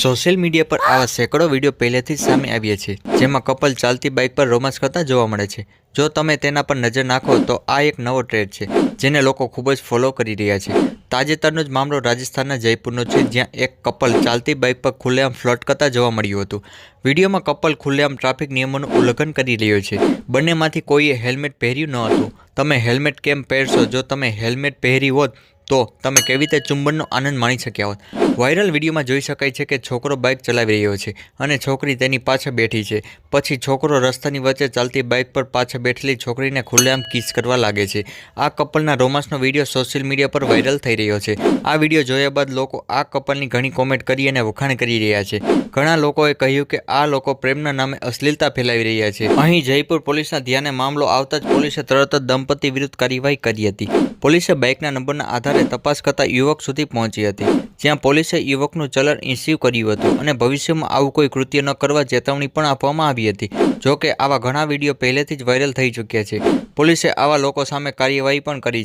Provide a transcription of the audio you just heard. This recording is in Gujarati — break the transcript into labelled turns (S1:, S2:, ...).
S1: સોશિયલ મીડિયા પર આવા સેંકડો વીડિયો પહેલેથી જ સામે આવ્યા છે, જેમાં કપલ ચાલતી બાઇક પર રોમાન્સ કરતા જોવા મળે છે. જો તમે તેના પર નજર નાખો, તો આ એક નવો ટ્રેડ છે, જેને લોકો ખૂબ જ ફોલો કરી રહ્યા છે. તાજેતરનો જ મામલો રાજસ્થાનના જયપુરનો છે, જ્યાં એક કપલ ચાલતી બાઇક પર ખુલ્લેઆમ ફ્લર્ટ કરતા જોવા મળ્યું હતું. વિડીયોમાં કપલ ખુલ્લેઆમ ટ્રાફિક નિયમોનું ઉલ્લંઘન કરી રહ્યો છે. બંનેમાંથી કોઈએ હેલ્મેટ પહેર્યું ન હતું. તમે હેલ્મેટ કેમ પહેરશો? જો તમે હેલ્મેટ પહેરી હોત તો તમે કેવી રીતે ચુંબનનો આનંદ માણી શક્યા હોત? વાયરલ વિડીયોમાં જોઈ શકાય છે કે છોકરો બાઇક ચલાવી રહ્યો છે અને છોકરી તેની પાછળ બેઠી છે. પછી છોકરો રસ્તાની વચ્ચે ચાલતી બાઇક પર પાછળ બેઠેલી છોકરીને ખુલ્લેઆમ કિસ કરવા લાગે છે. આ કપલના રોમાન્સનો વીડિયો સોશિયલ મીડિયા પર વાયરલ થઈ રહ્યો છે. આ વીડિયો જોયા બાદ લોકો આ કપલની ઘણી કોમેન્ટ કરી અને વખાણ કરી રહ્યા છે. ઘણા લોકોએ કહ્યું કે આ લોકો પ્રેમના નામે અશ્લીલતા ફેલાવી રહ્યા છે. અહીં જયપુર પોલીસના ધ્યાને મામલો આવતા જ પોલીસે તરત જ દંપતી વિરુદ્ધ કાર્યવાહી કરી હતી. પોલીસે બાઇકના નંબરના આધારે તપાસ કરતા યુવક સુધી પહોંચી હતી, જ્યાં પોલીસે યુવકનું ચલણ ઇસ્યુ કર્યું હતું અને ભવિષ્યમાં આવું કોઈ કૃત્ય ન કરવા ચેતવણી પણ આપવામાં આવી હતી. જો કે આવા ઘણા વીડિયો પહેલેથી જ વાયરલ થઈ ચૂક્યા છે. પોલીસે આવા લોકો સામે કાર્યવાહી પણ કરી છે